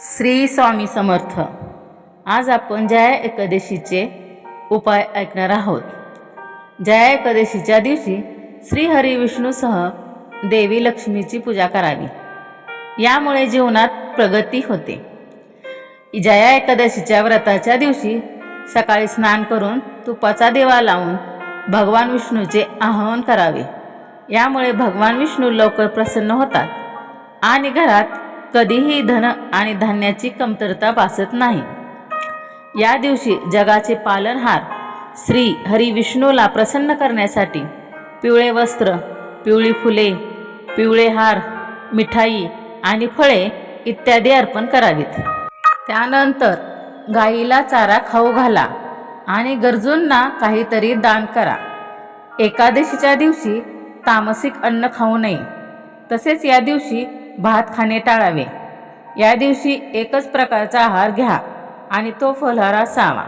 श्री स्वामी समर्थ. आज आपण जया एकादशीचे उपाय ऐकणार आहोत. जया एकादशीच्या दिवशी श्री हरी विष्णूसह देवी लक्ष्मीची पूजा करावी. यामुळे जीवनात प्रगती होते. जया एकादशीच्या व्रताच्या दिवशी सकाळी स्नान करून तुपाचा दिवा लावून भगवान विष्णूचे आवाहन करावे. यामुळे भगवान विष्णू लवकर प्रसन्न होतात आणि घरात कधीही धन आणि धान्याची कमतरता भासत नाही. या दिवशी जगाचे पालनहार श्री हरी विष्णूला प्रसन्न करण्यासाठी पिवळे वस्त्र पिवळी फुले पिवळे हार मिठाई आणि फळे इत्यादी अर्पण करावीत. त्यानंतर गाईला चारा खाऊ घाला आणि गरजूंना काहीतरी दान करा. एकादशीच्या दिवशी तामसिक अन्न खाऊ नये. तसेच या दिवशी भात खाणे टाळावे. या दिवशी एकच प्रकारचा आहार घ्या आणि तो फलहार असावा.